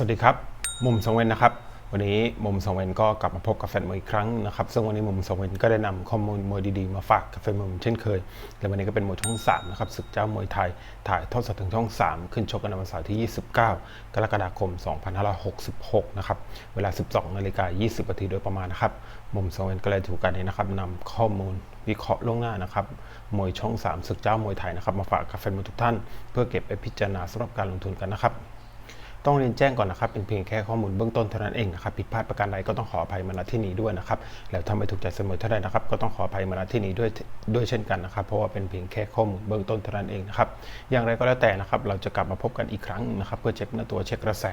สวัสดีครับ มุมสองเวนนะครับ วันนี้มุมสองเวนก็กลับมาพบกับแฟนมวยอีกครั้งนะครับ ซึ่งวันนี้มุมสองเวนก็ได้นำข้อมูลมวยดีๆมาฝากกับแฟนมวยเช่นเคย และวันนี้ก็เป็นมวยช่อง3นะครับศึกเจ้ามวยไทย ถ่ายทอดสดถึงช่อง 3 ขึ้นชกกันในวันเสาร์ที่ 29 กรกฎาคม 2566 นะครับ เวลา 12นาฬิกา20นาทีโดยประมาณนะครับ มุมสองเวนก็เลยถือโอกาสนี้นะครับนำข้อมูลวิเคราะห์ล่วงหน้านะครับ มวยช่อง 3 ศึกเจ้ามวยไทยนะครับมาฝากกับแฟนมวยทุกท่าน เพื่อเก็บไปพิจารณาสำหรับการลงทุนกันนะครับ ต้องเรียนแจ้งก่อนนะครับ เป็นเพียงแค่ข้อมูลเบื้องต้นเท่านั้นเองนะครับ ผิดพลาดประการใดก็ต้องขออภัยมาณที่นี้ด้วยนะครับ แล้วถ้าไม่ถูกใจเสมอเท่าใดนะครับ ก็ต้องขออภัยมาณที่นี้ด้วยด้วยเช่นกันนะครับ เพราะว่าเป็นเพียงแค่ข้อมูลเบื้องต้นเท่านั้นเองนะครับ อย่างไรก็แล้วแต่นะครับ เราจะกลับมาพบกันอีกครั้งนะครับ เพื่อเช็คเนื้อตัวเช็คกระแส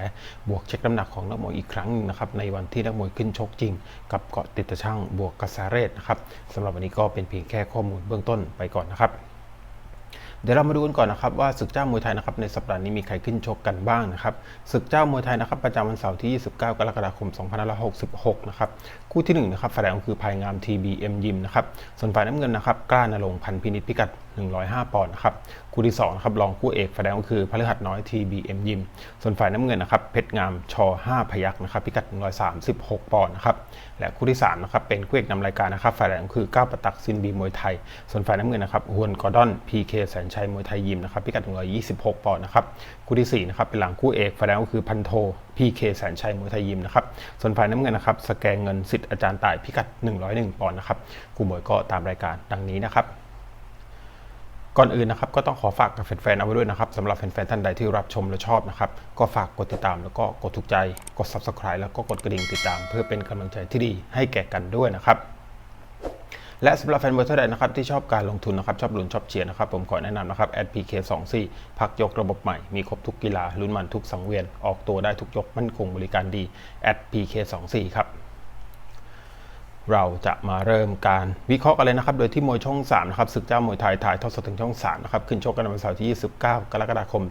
บวกเช็คน้ำหนักของนักมวยอีกครั้งนะครับ ในวันที่นักมวยขึ้นชกจริง กับเกาะติดตะช่างบวกกระแสเรศนะครับสำหรับวันนี้ก็เป็นเพียงแค่ข้อมูลเบื้องต้นไปก่อนนะครับ เดี๋ยวเรามาดูกันก่อนนะครับว่าศึกเจ้ามวยไทยนะครับในสัปดาห์นี้มีใครขึ้นชกกันบ้างนะครับศึกเจ้ามวยไทยนะครับประจำวันเสาร์ที่ 29 กรกฎาคม 2566 นะครับคู่ที่1นะครับฝ่ายแดงคือภายงาม TBM ยิมนะครับส่วนฝ่ายน้ำเงินนะครับกล้านรงพันพินิจพิกัด 105 ปอนด์นะครับ คู่ที่2นะครับรองคู่เอกฝ่ายแดงก็คือพฤหัสน้อย TBM ยิม ส่วนฝ่ายน้ำเงินนะครับเพชรงามช5พยักนะครับพิกัด 136 ปอนด์นะครับและคู่ที่3นะครับเป็นคู่เอกนำรายการนะครับฝ่ายแดงก็คือก้าวประตักซินบีมวยไทย ส่วนฝ่ายน้ำเงินนะครับฮวนกอร์ดอน PK แสนชัยมวยไทยยิมนะครับพิกัด 126 ปอนด์นะครับคู่ที่4นะครับเป็นหลังคู่เอกฝ่ายแดงก็คือพันโท PK แสนชัยมวยไทยยิมนะครับส่วนฝ่ายน้ำเงินนะครับสแกงเงินสิทธิ์อาจารย์ต่ายพิกัด 101 ปอนด์นะครับคู่มวยก็ตามรายการดังนี้นะครับ ก่อนอื่นนะครับก็ต้องขอฝากกับแฟนๆเอาไว้ด้วยนะครับสำหรับแฟนๆท่านใดที่รับชมและชอบนะครับก็ฝากกดติดตามแล้วก็กดถูกใจกด subscribe แล้วก็กดกระดิ่งติดตาม เพื่อเป็นกำลังใจที่ดีให้แก่กันด้วยนะครับและสำหรับแฟนบอลท่านใดนะครับที่ชอบการลงทุนนะครับชอบลุ้นชอบเชียร์นะครับผมขอแนะนำนะครับ @pk24 พักยกระบบใหม่มีครบทุกกีฬาลุ้นมันทุกสังเวียนออกตัวได้ทุกยกมั่นคงบริการดี @pk24 ครับ เราจะมาเริ่มการวิเคราะห์กันเลยนะครับ โดยที่มวยช่อง3นะครับศึกเจ้ามวยไทยถ่ายทอดสดถึงช่อง3นะครับขึ้นชกกันในวันเสาร์ที่ 29 กรกฎาคม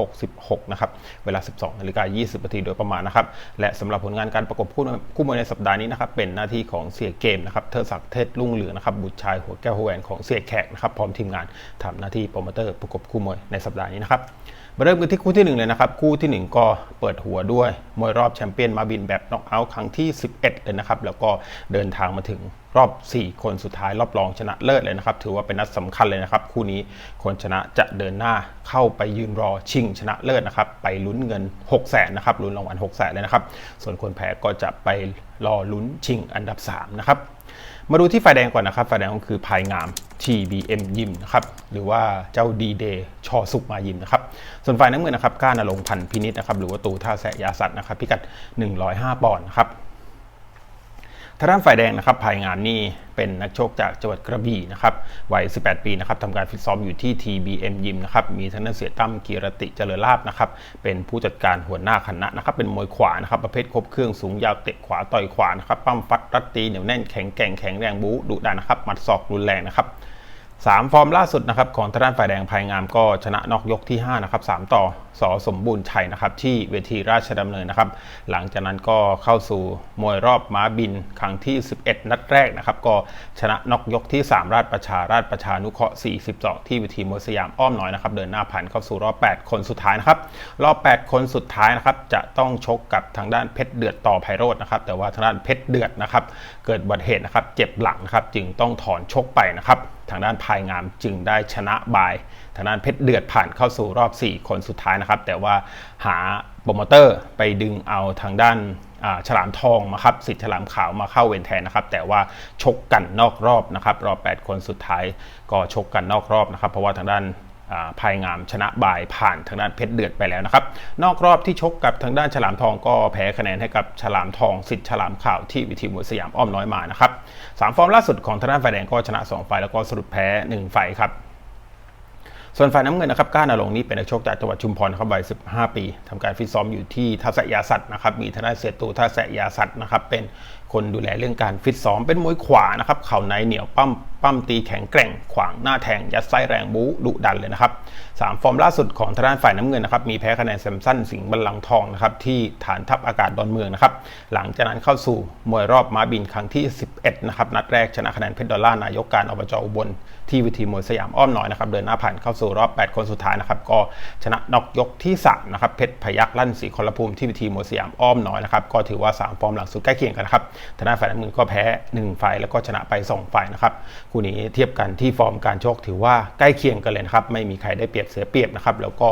2566 นะครับ เวลา 12นาฬิกา20นาทีโดยประมาณนะครับ และสำหรับผลงานการประกบคู่คู่มวยในสัปดาห์นี้นะครับ เป็นหน้าที่ของเสียเกมนะครับ เทอศักดิ์เทศรุ่งเหลืองนะครับ บุตรชายหัวแก้วหัวแหวนของเสียแขกนะครับ พร้อมทีมงานทำหน้าที่โปรโมเตอร์ประกบคู่มวยในสัปดาห์นี้นะครับ มาเริ่มกันที่คู่ที่ 1 เลยนะครับ คู่ที่ 1 ก็เปิดหัวด้วยมวยรอบแชมเปี้ยนมาบินแบบน็อกเอาท์ครั้งที่ 11 เลยนะครับ แล้วก็เดินทางมาถึงรอบ 4 คนสุดท้ายรอบรองชนะเลิศเลยนะครับ ถือว่าเป็นนัดสำคัญเลยนะครับ คู่นี้คนชนะจะเดินหน้าเข้าไปยืนรอชิงชนะเลิศนะครับ ไปลุ้นเงิน 6 0แสนนะครับลุ้นรางวัล6 0แสนเลยนะครับ ส่วนคนแพ้ก็จะไปรอลุ้นชิงอันดับ3นะครับ มาดูที่ฝ่ายแดงก่อนนะครับฝ่ายแดงก็คือภายงาม TBM ยิมนะครับหรือว่าเจ้าดีเดย์ชอสุกมายิมนะครับส่วนฝ่ายน้ำเงินนะครับก้านลงพันธ์พินิษนะครับหรือว่าตูท่าแสยาสัตว์นะครับพิกัด 105 ปอนด์นะครับ ทางด้านฝ่ายแดงนะครับภายงานนี่เป็นนักชกจากจังหวัดกระบี่นะครับวัย 18 ปีนะครับทำการฟิตซ้อมอยู่ที่ TBM ยิมนะครับมีทั้งนักเสียตั้มกีรติเจริญลาบนะครับเป็นผู้จัดการหัวหน้าคณะนะครับเป็นมวยขวานะครับประเภทครบเครื่องสูงยาวเตะขวาต่อยขวานะครับปั้มฟัดรัดตีเหนียวแน่นแข็งแกร่งแข็งแรงบู๊ดุดันนะครับหมัดศอกรุนแรงนะครับ สามฟอร์มล่าสุดนะครับของทางด้านฝ่ายแดงภายงามก็ชนะนอกยกที่5นะครับ3ต่อสอสมบูรณ์ชัยนะครับที่เวทีราชดำเนินนะครับ หลังจากนั้นก็เข้าสู่มวยรอบม้าบินครั้งที่ 11 นัดแรกนะครับ ก็ชนะนอกยกที่ 3 ราชประชาราชประชานุเคราะห์ 42 ที่เวทีมวยสยามอ้อมน้อยนะครับเดินหน้าผ่านเข้าสู่รอบ 8 คนสุดท้ายนะครับรอบ 8 คนสุดท้ายนะครับจะต้องชกกับทางด้านเพชรเดือดต่อไพโรจน์นะครับแต่ว่าทางด้านเพชรเดือดนะครับเกิดอุบัติเหตุนะครับเจ็บหลังครับจึงต้องถอนชกไปนะครับทางด้านภายงามจึงได้ชนะบาย ทางด้านเพชรเดือดผ่านเข้าสู่รอบ 4 คนสุดท้ายนะครับ แต่ว่าหาโปรโมเตอร์ไปดึงเอาทางด้านฉลามทองมาครับสิทธิ์ฉลามขาวมาเข้าเวนแทนนะครับ แต่ว่าชกกันนอกรอบนะครับ รอบ 8 คนสุดท้ายก็ชกกันนอกรอบนะครับ เพราะว่าทางด้าน ภายงามชนะบายผ่านทางด้านเพชรเดือดไปแล้วนะครับ นอกรอบที่ชกกับทางด้านฉลามทองก็แพ้คะแนนให้กับฉลามทองสิทธิ์ฉลามขาวที่วิธีมวยสยามอ้อมน้อยมานะครับสามฟอร์มล่าสุดของทางด้านฝ่ายแดงก็ชนะ2ไฟแล้วก็สรุปแพ้1ไฟครับ ส่วนฝ่ายน้ำเงินนะครับก้านรงนี้เป็นนักชกจากจังหวัดชุมพรนะครับวัย 15 ปีทำการฟิตซ้อมอยู่ที่ท่าแสยาสัตว์นะครับมีทนายเสตูท่าแสยาสัตว์นะครับเป็นคนดูแลเรื่องการฟิตซ้อมเป็นมวยขวานะครับเข่าในเหนียวปั้มปั้มตีแข็งแกร่ง ขวางหน้าแทงยัดไส้แรงบู๊ดุดันเลยนะครับสามฟอร์มล่าสุดของทางด้านฝ่ายน้ำเงินนะครับมีแพ้คะแนนแซมสันสิงห์บัลลังทองนะครับที่ฐานทัพอากาศดอนเมืองนะครับหลังจากนั้นเข้าสู่มวยรอบม้าบินครั้งที่ 11นะครับนัดแรกชนะคะแนนเพชรดอลลาร์นายกการอบจอุบล ที่วิธีมวยสยามอ้อมน้อยนะครับเดินหน้าผ่านเข้าสู่รอบ 8 คนสุดท้ายนะครับก็ชนะนอกยกที่3นะครับเพชรพยักลั่นสีคอลภูมิที่วิธีมวยสยามอ้อมน้อยนะครับก็ถือว่า 3 ฟอร์มหลังสุดใกล้เคียงกันนะครับทางด้านฝ่ายน้ำเงินก็แพ้1ไฟแล้วก็ชนะไป2ไฟนะครับคู่นี้เทียบกันที่ฟอร์มการชกถือว่าใกล้เคียงกันเลยนะครับไม่มีใครได้เปรียบเสียเปรียบนะครับแล้วก็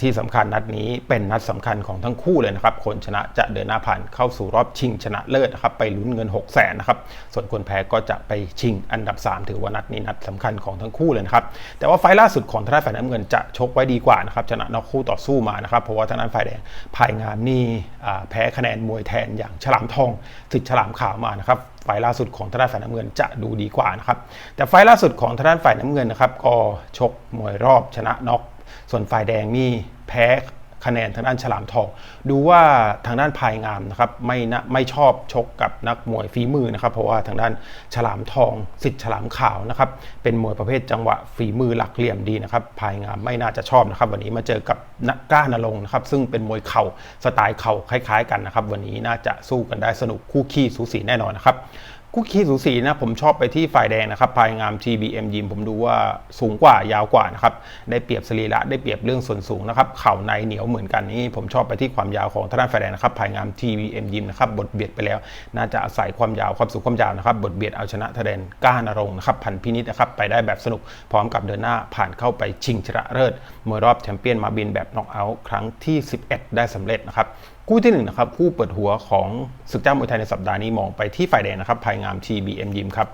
ที่สำคัญนัดนี้เป็นนัดสำคัญของทั้งคู่เลยนะครับ คนชนะจะเดินหน้าผ่านเข้าสู่รอบชิงชนะเลิศนะครับ ไปลุ้นเงิน 6 0 0 0 0นนะครับ ส่วนคนแพ้ก็จะไปชิงอันดับ 3 ถือว่านัดนี้นัดสำคัญของทั้งคู่เลยนะครับ แต่ว่าไฟล่าสุดของทาน้านฝ่ายน้ำเงินจะชกไว้ดีกว่านะครับ ชนะนอกคู่ต่อสู้มานะครับ เพราะว่าทาน้านฝ่ายแดงภายงามนี่แพ้คะแนนมวยแทนอย่างฉลามทองสิทธิ์ฉลามขาวมานะครับไฟล่าสุดของทางด้านฝ่ายน้ำเงินจะดูดีกว่านะครับ แต่ไฟล่าสุดของทางด้านฝ่ายน้ำเงินนะครับก็ชกมวยรอบชนะน็อก ส่วนฝ่ายแดงนี่แพ้คะแนนทางด้านฉลามทอง ดูว่าทางด้านภายงามนะครับไม่นะไม่ชอบชกกับนักมวยฝีมือนะครับ เพราะว่าทางด้านฉลามทองสิทธิ์ฉลามขาวนะครับ เป็นมวยประเภทจังหวะฝีมือหลักเหลี่ยมดีนะครับ ภายงามไม่น่าจะชอบนะครับ วันนี้มาเจอกับนักกล้านรงนะครับ ซึ่งเป็นมวยเข่าสไตล์เข่าคล้าย ๆ กันนะครับ วันนี้น่าจะสู้กันได้สนุกคู่ขี้สูสีแน่นอนนะครับ คู่ขี้สูสีนะผมชอบไปที่ฝ่ายแดงนะครับภายงาม TBM ยิมผมดูว่าสูงกว่ายาวกว่านะครับได้เปรียบสรีระได้เปรียบเรื่องส่วนสูงนะครับเข่าในเหนียวเหมือนกันนี่ผมชอบไปที่ความยาวของทางด้านฝ่ายแดงนะครับภายงาม TBM ยิมนะครับบทเบียดไปแล้ว น่าจะอาศัยความยาวความสูงความยาวนะครับบทเบียดเอาชนะทะเดนก้านรงนะครับพันพินิษนะครับไปได้แบบสนุกพร้อมกับเดินหน้าผ่านเข้าไปชิงชนะเลิศเมวยรอบแชมเปี้ยนมาบินแบบน็อกเอาท์ครั้งที่ 11 ได้สำเร็จนะครับ คู่ที่1นนะครับคู่เปิดหัวของศึกเจ้ามวยไทยในสัปดาห์นี้มองไปที่ฝ่ายแดงนะครับภายงาม TBM ยิมครับ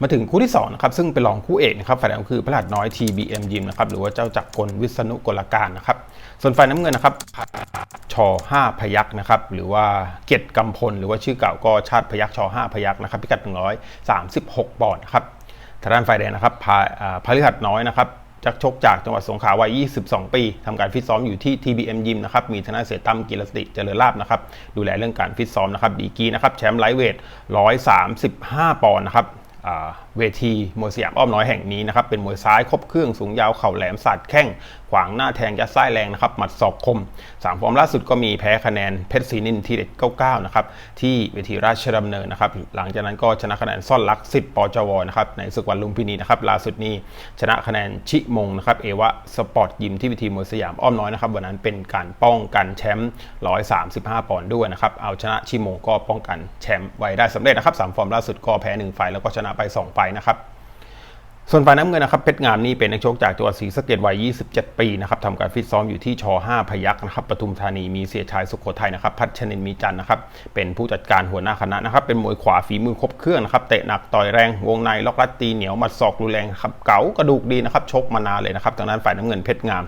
มาถึงคู่ที่2นะครับซึ่งเป็นรองคู่เอกนะครับฝ่ายแดงคือพระหัตน้อย TBM ยิมนะครับหรือว่าเจ้าจักรกลวิษณุกลการนะครับส่วนฝ่ายน้ำเงินนะครับชอ5พยักนะครับหรือว่าเกียรติกำพล หรือว่าชื่อเก่าก็ชาติพยักชอ5พยักนะครับพิกัด 136ปอนด์ครับทางด้านฝ่ายแดงนะครับพฤหัสน้อยนะครับ จักชกจากจังหวัดสงขลาวัย 22 ปีทำการฟิตซ้อมอยู่ที่ TBM ยิมนะครับ มีทนายเสตั้มกิรติเจริญลาบนะครับ ดูแลเรื่องการฟิตซ้อมนะครับ ดีกีนะครับ แชมป์ไลท์เวท 135 ปอนด์นะครับเวทีมวยสยามอ้อมน้อยแห่งนี้นะครับเป็นมวยซ้ายครบเครื่องสูงยาวเข่าแหลมสัดแข้งขวางหน้าแทงยัดไส้แรงนะครับหมัดศอกคม3ฟอร์มล่าสุดก็มีแพ้คะแนนเพชรศรีนินทีเด็ด99นะครับที่เวทีราชดำเนินนะครับหลังจากนั้นก็ชนะคะแนนซ่อนลักสิทธิ์ปจวนะครับในศึกวันลุมพินีนะครับล่าสุดนี้ชนะคะแนนชิมงนะครับเอวะสปอร์ตยิมที่เวทีมวยสยามอ้อมน้อยนะครับวันนั้นเป็นการป้องกันแชมป์135 ปอนด์ด้วยนะครับเอาชนะชิมงก็ป้องกันแชมป์ไว้ได้สำเร็จนะครับ3ฟอร์มล่าสุดก็แพ้1ไฟแล้วก็ชนะไป2ไฟนะครับ ส่วนฝ่ายน้ำเงินนะครับเพชรงามนี่เป็นนักชกจากจังหวัดศรีสะเกดวัย 27 ปีนะครับทำการฟิตซ้อมอยู่ที่ช 5 พยักนะครับปทุมธานีมีเสียชายสุขโขทัยนะครับ พัชนินมีจันนะครับ เป็นผู้จัดการหัวหน้าคณะนะครับ เป็นมวยขวาฝีมือครบเครื่องนะครับ เตะหนักต่อยแรง วงในล็อกลัดตีเหนียวมัดศอกรุนแรงครับเก๋ากระดูกดีนะครับชกมานานเลยนะครับทางด้านฝ่ายน้ำเงินเพชรงาม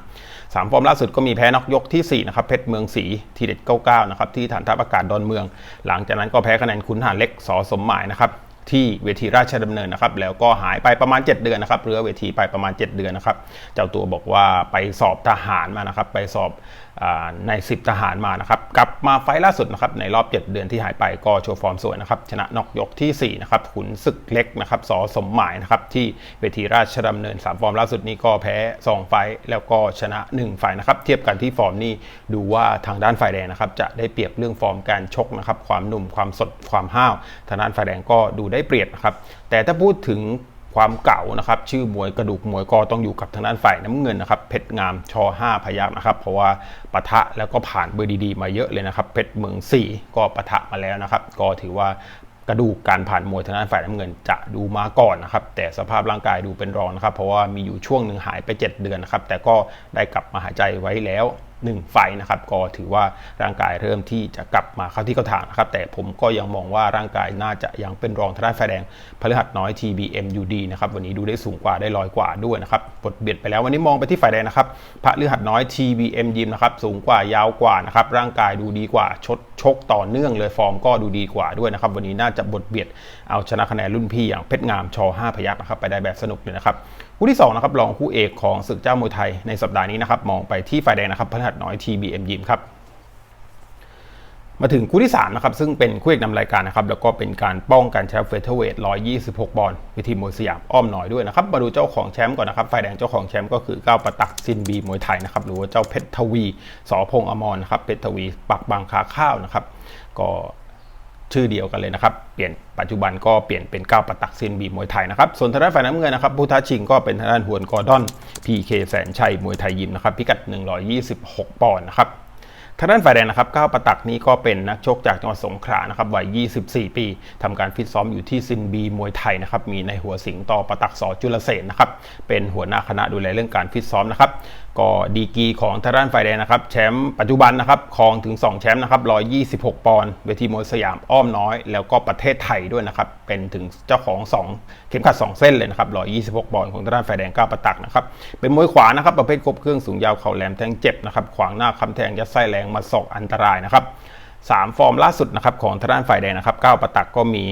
สามฟอร์มล่าสุดก็มีแพ้นอกยกที่ 4 นะครับ เพชรเมืองศรีทีเด็ด 99 นะครับ ที่ฐานทัพอากาศดอนเมือง หลังจากนั้นก็แพ้คะแนนขุนหารเล็กสอสมหมายนะครับ ที่เวทีราชดำเนินนะครับแล้วก็หายไปประมาณ 7 เดือนนะครับเรือเวทีไปประมาณ 7 เดือนนะครับเจ้าตัวบอกว่าไปสอบทหารมานะครับไปสอบใน 10 ทหารมานะครับ กลับมาไฟล่าสุดนะครับในรอบ 7 เดือนที่หายไปก็โชว์ฟอร์มสวยนะครับ ชนะนอกยกที่ 4 นะครับขุนศึกเล็กนะครับสอสมหมายนะครับ ที่เวทีราชดำเนิน 3 ฟอร์มล่าสุดนี้ก็แพ้ 2 ไฟแล้วก็ชนะ 1 ไฟนะครับ เทียบกันที่ฟอร์มนี้ดูว่าทางด้านฝ่ายแดงนะครับ จะได้เปรียบเรื่องฟอร์มการชกนะครับ ความหนุ่มความสดความห้าวทางด้านฝ่ายแดงก็ดูได้เปรียบนะครับแต่ถ้าพูดถึง ความเก่านะครับ ชื่อมวยกระดูกมวยก็ต้องอยู่กับทางด้านฝ่ายน้ำเงินนะครับเพชรงามชอ5พยักนะครับ เพราะว่าปะทะแล้วก็ผ่านเบอร์ดีๆ มาเยอะเลยนะครับ เพชรเมือง 4 ก็ปะทะมาแล้วนะครับ ก็ถือว่ากระดูกการผ่านมวยทางด้านฝ่ายน้ำเงินจะดูมาก่อนนะครับ แต่สภาพร่างกายดูเป็นรองนะครับ เพราะว่ามีอยู่ช่วงหนึ่งหายไป 7 เดือนนะครับ แต่ก็ได้กลับมาหายใจไว้แล้ว 1 ไฟนะครับ ก็ถือว่าร่างกายเริ่มที่จะกลับมาเข้าที่เข้าทางนะครับ แต่ผมก็ยังมองว่าร่างกายน่าจะยังเป็นรองทางด้านไฟแดงพฤหัสน้อย TBM UD นะครับ วันนี้ดูได้สูงกว่าได้ลอยกว่าด้วยนะครับปลดเบียดไปแล้ววันนี้มองไปที่ไฟแดงนะครับพระฤหัสน้อย TBM ยิมนะครับสูงกว่ายาวกว่านะครับร่างกายดูดีกว่าชดชกต่อเนื่องเลยฟอร์มก็ดูดีกว่าด้วยนะครับ วันนี้น่าจะบทเบียดเอาชนะคะแนนรุ่นพี่อย่างเพชรงามช5พยักนะครับไปได้แบบสนุกเลยนะครับ คู่ที่2นะครับรองคู่เอกของศึกเจ้ามวยไทยในสัปดาห์นี้นะครับมองไปที่ฝ่ายแดงนะครับพฤหัสน้อย TBM ยิมครับมาถึงคู่ที่3นะครับซึ่งเป็นคู่เอกนำรายการนะครับแล้วก็เป็นการป้องกันแชมป์เฟเธอร์เวท126ปอนด์วิธีมวยสยามอ้อมน้อยด้วยนะครับมาดูเจ้าของแชมป์ก่อนนะครับฝ่ายแดงเจ้าของแชมป์ก็คือก้าวประตักซินบีมวยไทยนะครับหรือว่าเจ้าเพชรทวีสอพงอมรนะครับเพชรทวีปักบางคาข้าวนะครับก็ ชื่อเดียวกันเลยนะครับเปลี่ยนปัจจุบันก็เปลี่ยนเป็นก้าวประตักซินบีมวยไทยนะครับส่วนทางด้านฝ่ายน้ำเงินนะครับผู้ท้าชิงก็เป็นทางด้านฮวนกอร์ดอนพีเคแสนชัยมวยไทยยิมนะครับพิกัด 126 ปอนด์นะครับทางด้านฝ่ายแดงนะครับก้าวประตักนี้ก็เป็นนักชกจากจังหวัดสงขลานะครับวัย 24 ปีทำการฟิตซ้อมอยู่ที่ซินบีมวยไทยนะครับมีในหัวสิงต่อประตักสอจุลเสนนะครับเป็นหัวหน้าคณะดูแลเรื่องการฟิตซ้อมนะครับ ก็ดีกีของทาร่านฝ่ายแดงนะครับ แชมป์ปัจจุบันนะครับครองถึง 2 แชมป์นะครับ 126 ปอนด์เวทีมวยสยามอ้อมน้อย แล้วก็ประเทศไทยด้วยนะครับ เป็นถึงเจ้าของ 2 เข็มขัด 2 เส้นเลยนะครับ 126 ปอนด์ของทาร่านฝ่ายแดงก้าวประตักนะครับ เป็นมวยขวานะครับ ประเภทครบเครื่องสูงยาวเข่าแหลมแทงเจ็บนะครับ ขวางหน้าคำแทงยัดไส้แรงมาศอกอันตรายนะครับ สามฟอร์มล่าสุดนะครับของทางด้านฝ่ายแดงนะครับก้าวประตักก็มี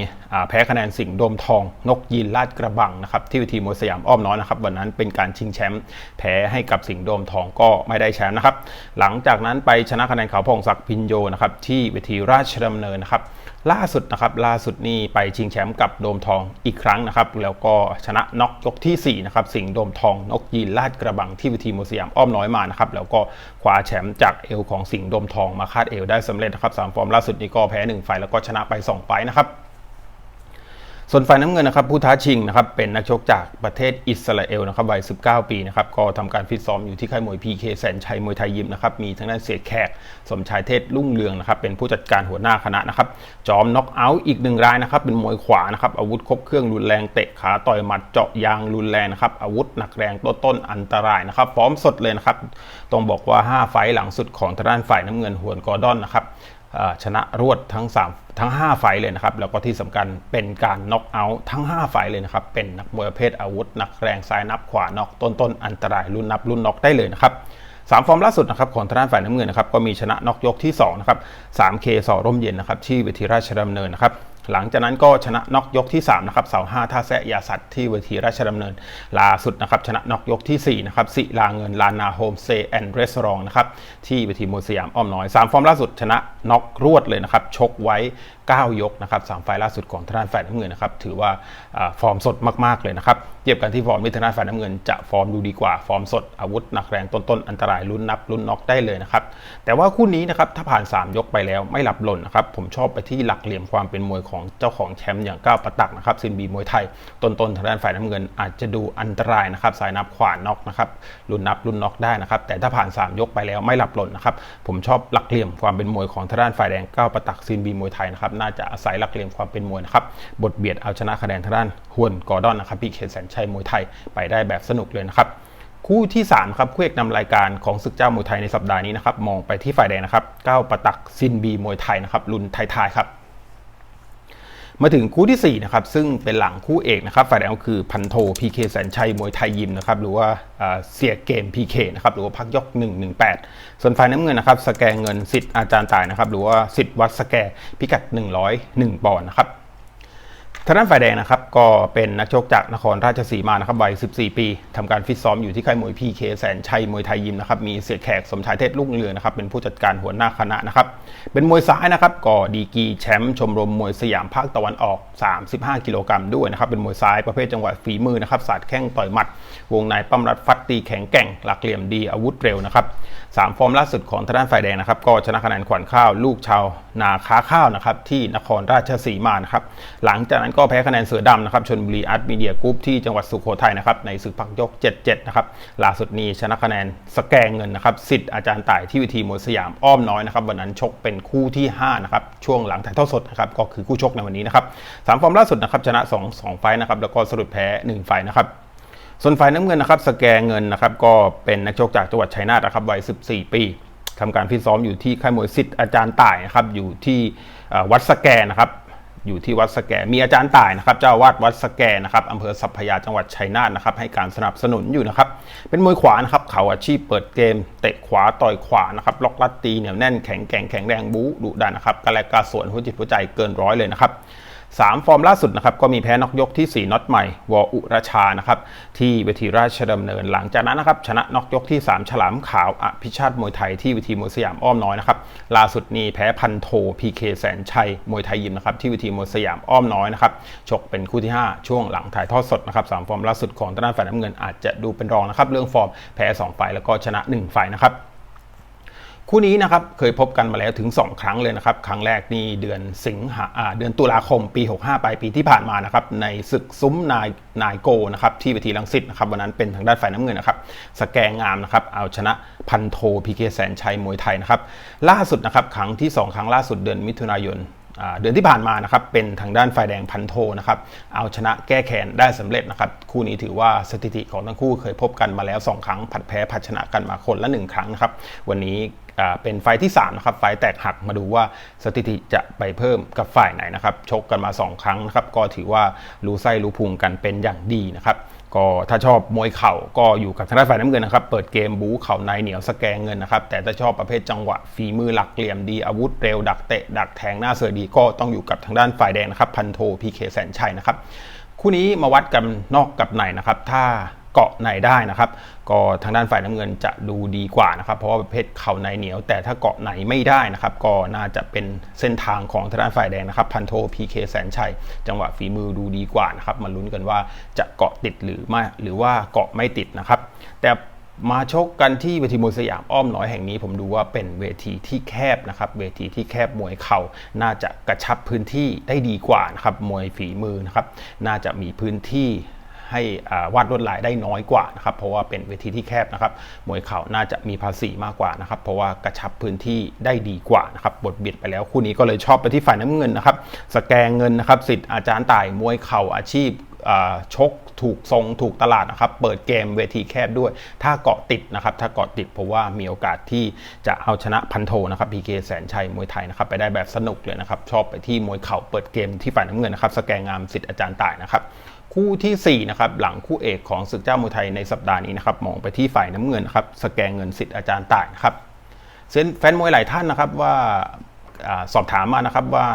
แพ้คะแนนสิงห์โดมทอง นกยีนลาดกระบังนะครับที่วิธีมวยสยามอ้อมน้อยนะครับวันนั้นเป็นการชิงแชมป์แพ้ให้กับสิงห์โดมทองก็ไม่ได้แชมป์นะครับหลังจากนั้นไปชนะคะแนนเขาพองศักดิ์พินโยนะครับที่วิธีราชดำเนินนะครับ ล่าสุดนะครับล่าสุดนี่ไปชิงแชมป์กับโดมทองอีกครั้งนะครับ แล้วก็ชนะน็อกยกที่4นะครับสิงโดมทองนกยีนลาดกระบังที่วิธีมเสียามอ้อมน้อยมานะครับแล้วก็คว้าแชมป์จากเอวของสิงโดมทองมาคาดเอวได้สำเร็จนะครับสามฟอร์มล่าสุดนี้ก็แพ้1ไฟแล้วก็ชนะไป2ไฟนะครับ ส่วนฝ่ายน้ำเงินนะครับผู้ท้าชิงนะครับเป็นนักชกจากประเทศอิสราเอลนะครับวัย 19 ปีนะครับก็ทำการฟิตซ้อมอยู่ที่ค่ายมวย PK แสนชัยมวยไทยยิมนะครับมีทั้งด้านเสียแขก สมชายเทศลุ่งเรืองนะครับเป็นผู้จัดการหัวหน้าคณะนะครับจอมน็อกเอาท์อีกหนึ่งรายนะครับเป็นมวยขวานะครับอาวุธครบเครื่องรุนแรงเตะขาต่อยหมัดเจาะยางรุนแรงนะครับอาวุธหนักแรงต้นต้นอันตรายนะครับฟอร์มสดเลยนะครับต้องบอกว่า 5 ไฟหลังสุดของทางด้านฝ่ายน้ำเงินหวนกอร์ดอนนะครับ ชนะรวดทั้ง3ทั้ง 5 ไฟเลยนะครับ แล้วก็ที่สำคัญเป็นการน็อกเอาท์ทั้ง 5 ไฟเลยนะครับ เป็นนักมวยประเภทอาวุธนักแรงซ้ายนับขวาน็อกต้นต้นอันตรายรุ่นนับรุ่นน็อกได้เลยนะครับสามฟอร์มล่าสุดนะครับของทางด้านฝ่ายน้ำเงินนะครับก็มีชนะน็อกยกที่2นะครับ 3K สอร่มเย็นนะครับที่เวทีราชดำเนินนะครับ หลังจากนั้นก็ชนะน็อกยกที่3นะครับเสาห้าท่าแซะยาสัตว์ที่เวทีราชดำเนินล่าสุดนะครับชนะน็อกยกที่4นะครับสิลาเงินลานาโฮมเซแอนด์เรสอร์นะครับที่เวทีมวยสยามอ้อมน้อย3ฟอร์มล่าสุดชนะน็อกรวดเลยนะครับชกไว้ 9 ยกนะครับสามไฟล่าสุดของทางด้านฝ่ายน้ำเงินนะครับถือว่าฟอร์มสดมากๆเลยนะครับเทียบกันที่ฟอร์มมิทางด้านฝ่ายน้ำเงินจะฟอร์มดูดีกว่าฟอร์มสดอาวุธหนักแรงต้นๆอันตรายลุ้นนับลุ้นน็อกได้เลยนะครับแต่ว่าคู่นี้นะครับถ้าผ่าน 3 ยกไปแล้วไม่หลับหล่นนะครับผมชอบไปที่หลักเหลี่ยมความเป็นมวยของเจ้าของแชมป์อย่างก้าวประตักนะครับซินบีมวยไทยต้นๆทางด้านฝ่ายน้ำเงินอาจจะดูอันตรายนะครับสายนับขวานน็อกนะครับลุ้นนับลุ้นน็อกได้นะครับแต่ถ้าผ่าน 3 ยกไปแล้วไม่หลับหล่นนะครับผมชอบหลักเหลี่ยมความเป็นมวยของทางด้านฝ่ายแดงก้าวประตักซินบีมวยไทยนะครับน่าจะอาศัยหลักเหลี่ยมความเป็นมวยนะครับบทเบียดเอาชนะคะแนนทางด้านฮวนกอร์ดอนนะครับพี่เขตแสนชัยมวยไทยไปได้แบบสนุกเลยนะครับคู่ที่ 3 ครับคู่เอกนำรายการของศึกเจ้ามวยไทยในสัปดาห์นี้นะครับมองไปที่ฝ่ายแดงนะครับก้าวประตักซินบีมวยไทยนะครับรุ่นไทยๆครับ มาถึงคู่ที่4นะครับซึ่งเป็นหลังคู่เอกนะครับฝ่ายแดงก็คือพันโทพีเคแสนชัยมวยไทยยิมนะครับหรือว่าเสียเกม PK นะครับหรือว่าพักยก 118 ส่วนฝ่ายน้ำเงินนะครับสแกงเงินสิทธิ์อาจารย์ตายนะครับหรือว่าสิทธิ์วัดสแกพิกัด 101 ปอนด์นะครับ ทางด้านฝ่ายแดงนะครับก็เป็นนักชกจากนครราชสีมานะครับวัย 14 ปีทำการฟิตซ้อมอยู่ที่ค่ายมวยพีเคแสนชัยมวยไทยยิมนะครับมีเสียแขกสมชายเทศลุ่งเรือนะครับเป็นผู้จัดการหัวหน้าคณะนะครับเป็นมวยซ้ายนะครับก็ดีกีแชมป์ชมรมมวยสยามภาคตะวันออก 35 กิโลกรัมด้วยนะครับเป็นมวยซ้ายประเภทจังหวะฝีมือนะครับสาดแข้งต่อยหมัด วงในปั้มรัดฟัดตีแข็งแกร่งหลักเหลี่ยมดีอาวุธเร็วนะครับ สามฟอร์มล่าสุดของทางด้านฝ่ายแดงนะครับ ก็ชนะคะแนนขวัญข้าวลูกชาวนาค้าข้าวนะครับที่นครราชสีมานะครับหลังจากนั้นก็แพ้คะแนนเสือดำนะครับชนบุรีอาร์ตมีเดียกรุ๊ปที่จังหวัดสุโขทัยนะครับในศึกพักยก 77 นะครับล่าสุดนี้ชนะคะแนนสแกงเงินนะครับสิทธิ์อาจารย์ต่ายที่วิธีมวยสยามอ้อมน้อยนะครับวันนั้นชกเป็นคู่ที่5นะครับช่วงหลังถ่ายทอดสดนะครับก็คือคู่ชกในวันนี้นะครับสามฟอร์มล่าสุดนะครับชนะ 2 2 ไฟนะครับแล้วก็สรุปแพ้ 1 ไฟนะครับ ส่วนฝ่ายน้ำเงินนะครับ สแกเงินนะครับ ก็เป็นนักชกจากจังหวัดชัยนาทนะครับวัย 14 ปีทำการฟิตซ้อมอยู่ที่ค่ายมวยสิทธิ์อาจารย์ต่ายนะครับ อยู่ที่วัดสแกนะครับ อยู่ที่วัดสแก มีอาจารย์ต่ายนะครับ เจ้าวาดวัดสแกนะครับอำเภอสัพพยาจังหวัดชัยนาทนะครับ ให้การสนับสนุนอยู่นะครับ เป็นมวยขวานะครับ เขาอาชีพเปิดเกม เตะขวาต่อยขวานะครับ ล็อกลัดตีเหนียวแน่นแข็งแกร่งแข็งแรงบู๊ดุดันนะครับกระแลกกระสวนหัวจิตหัวใจเกินร้อยเลยนะครับ 3 ฟอร์มล่าสุดนะครับก็มีแพ้นอกยกที่ 4น็อตใหม่ วออุรชานะครับที่เวทีราชดำเนินหลังจากนั้นนะครับชนะนอกยกที่ 3 ฉลามขาวอภิชาติมวยไทยที่เวทีมวยสยามอ้อมน้อยนะครับล่าสุดนี้แพ้พันโทพีเคแสนชัยมวยไทยยิมนะครับที่เวทีมวยสยามอ้อมน้อยนะครับชกเป็นคู่ที่ 5 ช่วงหลังถ่ายทอดสดนะครับสามฟอร์มล่าสุดของทางด้านฝ่ายน้ำเงินอาจจะดูเป็นรองนะครับเรื่องฟอร์มแพ้2ไฟล์แล้วก็ชนะ1ไฟล์นะครับ คู่นี้นะครับเคยพบกันมาแล้วถึง 2 ครั้งเลยนะครับ ครั้งแรกนี่เดือนสิงหาเดือนตุลาคมปี 65 ปลายปีที่ผ่านมานะครับในศึกซุ้มนายนายโกนะครับที่เวทีลังสิตนะครับวันนั้นเป็นทางด้านฝ่ายน้ำเงินนะครับสแกงงามนะครับเอาชนะพันโทพีเคแสนชัยมวยไทยนะครับล่าสุดนะครับครั้งที่ 2 ครั้งล่าสุดเดือนมิถุนายน เดือนที่ผ่านมานะครับเป็นทางด้านฝ่ายแดงพันโทนะครับเอาชนะแก้แค้นได้สำเร็จนะครับคู่นี้ถือว่าสถิติของทั้งคู่เคยพบกันมาแล้ว 2 ครั้งผัดแพ้ผัดชนะกันมาคนละ 1 ครั้งนะครับวันนี้เป็นไฟที่3นะครับไฟแตกหักมาดูว่าสถิติจะไปเพิ่มกับฝ่ายไหนนะครับชกกันมา 2 ครั้งนะครับก็ถือว่ารู้ไส้รู้พุงกันเป็นอย่างดีนะครับ ก็ถ้าชอบมวยเข่าก็อยู่กับทางด้านฝ่ายน้ำเงินนะครับ เปิดเกมบู๊เข่าในเหนียวสแกงเงินนะครับ แต่ถ้าชอบประเภทจังหวะฝีมือหลักเหลี่ยมดีอาวุธเร็วดักเตะดักแทงหน้าเสือดีก็ต้องอยู่กับทางด้านฝ่ายแดงนะครับ พันโทพีเคแสนชัยนะครับ คู่นี้มาวัดกันนอกกับในนะครับ ถ้า เกาะในได้นะครับ ก็ทางด้านฝ่ายน้ำเงินจะดูดีกว่านะครับ เพราะว่าประเภทเข่าในเหนียว แต่ถ้าเกาะในไม่ได้นะครับ ก็น่าจะเป็นเส้นทางของทางด้านฝ่ายแดงนะครับ พันโทพีเคแสนชัย จังหวะฝีมือดูดีกว่านะครับ มาลุ้นกันว่าจะเกาะติดหรือไม่ หรือว่าเกาะไม่ติดนะครับ แต่มาชกกันที่เวทีมวยสยามอ้อมน้อยแห่งนี้ ผมดูว่าเป็นเวทีที่แคบนะครับ เวทีที่แคบมวยเข่าน่าจะกระชับพื้นที่ได้ดีกว่านะครับ มวยฝีมือนะครับ น่าจะมีพื้นที่ ให้วาดลวดลายได้น้อยกว่านะครับเพราะว่าเป็นเวทีที่แคบนะครับมวยเข่าน่าจะมีภาษีมากกว่านะครับเพราะว่ากระชับพื้นที่ได้ดีกว่านะครับบทเบียดไปแล้วคู่นี้ก็เลยชอบไปที่ฝ่ายน้ำเงินนะครับสแกงเงินนะครับสิทธิ์อาจารย์ต่ายมวยเข่าอาชีพชกถูกทรงถูกตลาดนะครับ เปิดเกมเวทีแคบด้วย ถ้าเกาะติดนะครับ ถ้าเกาะติดเพราะว่ามีโอกาสที่จะเอาชนะพันโทนะครับพีเคแสนชัยมวยไทยนะครับ ไปได้แบบสนุกเลยนะครับ ชอบไปที่มวยเข่าเปิดเกมที่ฝ่ายน้ำเงินนะครับ สแกงงามสิทธิ์อาจารย์ต่ายนะครับ คู่ทีสี่ 4 นะครับ หลังคู่เอกของศึกเจ้ามวยไทยในสัปดาห์นี้นะครับ มองไปที่ฝ่ายน้ำเงินนะครับ สแกงเงินสิทธิ์อาจารย์ต่ายนะครับเซนแฟนมวยหลายท่านนะครับว่าอสอบถามมานะครับว่า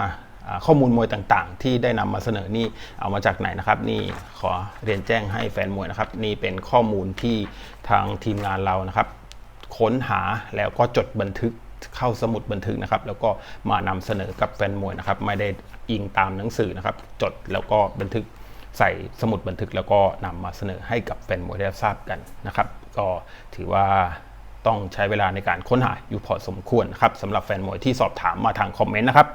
อ่าข้อมูลมวยต่างๆ ที่ได้นำมาเสนอนี่เอามาจากไหนนะครับ นี่ขอเรียนแจ้งให้แฟนมวยนะครับ นี่เป็นข้อมูลที่ทางทีมงานเรานะครับ ค้นหาแล้วก็จดบันทึกเข้าสมุดบันทึกนะครับ แล้วก็มานำเสนอกับแฟนมวยนะครับ ไม่ได้อิงตามหนังสือนะครับ จดแล้วก็บันทึก ใส่สมุดบันทึกแล้วก็นำมาเสนอให้กับแฟนมวยได้ทราบกันนะครับ ก็ถือว่าต้องใช้เวลาในการค้นหาอยู่พอสมควรครับสำหรับแฟนมวยที่สอบถามมาทางคอมเมนต์นะครับ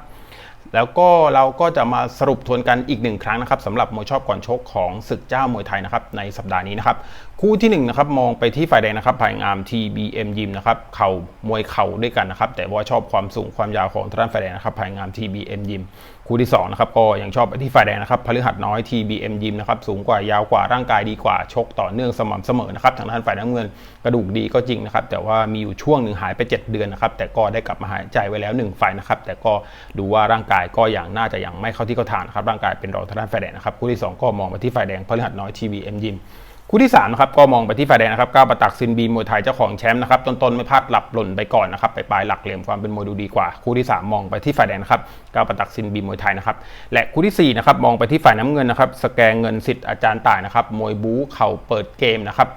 แล้วก็เราก็จะมาสรุปทวนกันอีกหนึ่งครั้งนะครับสำหรับมวยชอบก่อนชกของศึกเจ้ามวยไทยนะครับในสัปดาห์นี้นะครับคู่ที่1นงนะครับมองไปที่ฝ่ายแดงนะครับภายงาม TBM ยิมนะครับเข่ามวยเข่าด้วยกันนะครับแต่ว่าชอบความสูงความยาวของทางด้านฝ่ายแดงนะครับภายงาม TBM ยิมคู่ที่2นะครับก็ยังชอบไปที่ฝ่ายแดงนะครับพฤหัสน้อย TBM ยิมนะครับสูงกว่ายาวกว่าร่างกายดีกว่าชกต่อเนื่องสม่ำเสมอนะครับทางด้านฝ่ายน้ำเงินกระดูกดีก็จริงนะครับแต่ว่ามีอยู่ช่วงหนึ่งหายไป 7 เดือนนะครับแต่ก็ได้กลับมาหายใจไว้แล้ว1ไฟล์นะครับแต่ก็ดูว่าร่างกายก็ยังน่าจะยังไม่เข้าที่เข้าทางนะครับร่างกายเป็นรองทางด้านฝ่ายแดงนะครับคู่ที่ 2 ก็มองไปที่ฝ่ายแดงพฤหัสน้อย TBM ยิม คู่ที่3นะครับก็มองไปที่ฝ่ายแดงนะครับก้าวประตักซินบีมวยไทยเจ้าของแชมป์นะครับต้นๆไม่พลาดหลับหล่นไปก่อนนะครับไปปลายหลักเหลี่ยมความเป็นมวยดูดีกว่า คู่ที่ 3 มองไปที่ฝ่ายแดงนะครับก้าวประตักซินบีมวยไทยนะครับและคู่ที่4นะครับมองไปที่ฝ่ายน้ำเงินนะครับสแกงเงินสิทธิ์อาจารย์ต่ายนะครับมวยบู๊เข่าเปิดเกมนะครับ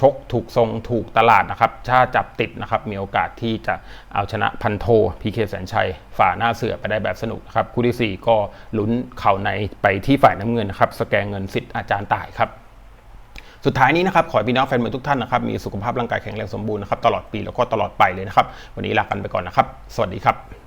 ชกถูกทรงถูกตลาดนะครับถ้าจับติดนะครับมีโอกาสที่จะเอาชนะพันโทพีเคแสนชัยฝ่าหน้าเสือไปได้แบบสนุกนครับคู่ที่ 4 ก็ลุ้นเข่าในไปที่ฝ่ายน้ำเงินนะครับสแกงเงินสิทธิ์อาจารย์ต่ายครับ สุดท้ายนี้นะครับขอให้พี่น้องแฟนมวยทุกท่านนะครับมีสุขภาพร่างกายแข็งแรงสมบูรณ์นะครับตลอดปีแล้วก็ตลอดไปเลยนะครับวันนี้ลากันไปก่อนนะครับ สวัสดีครับ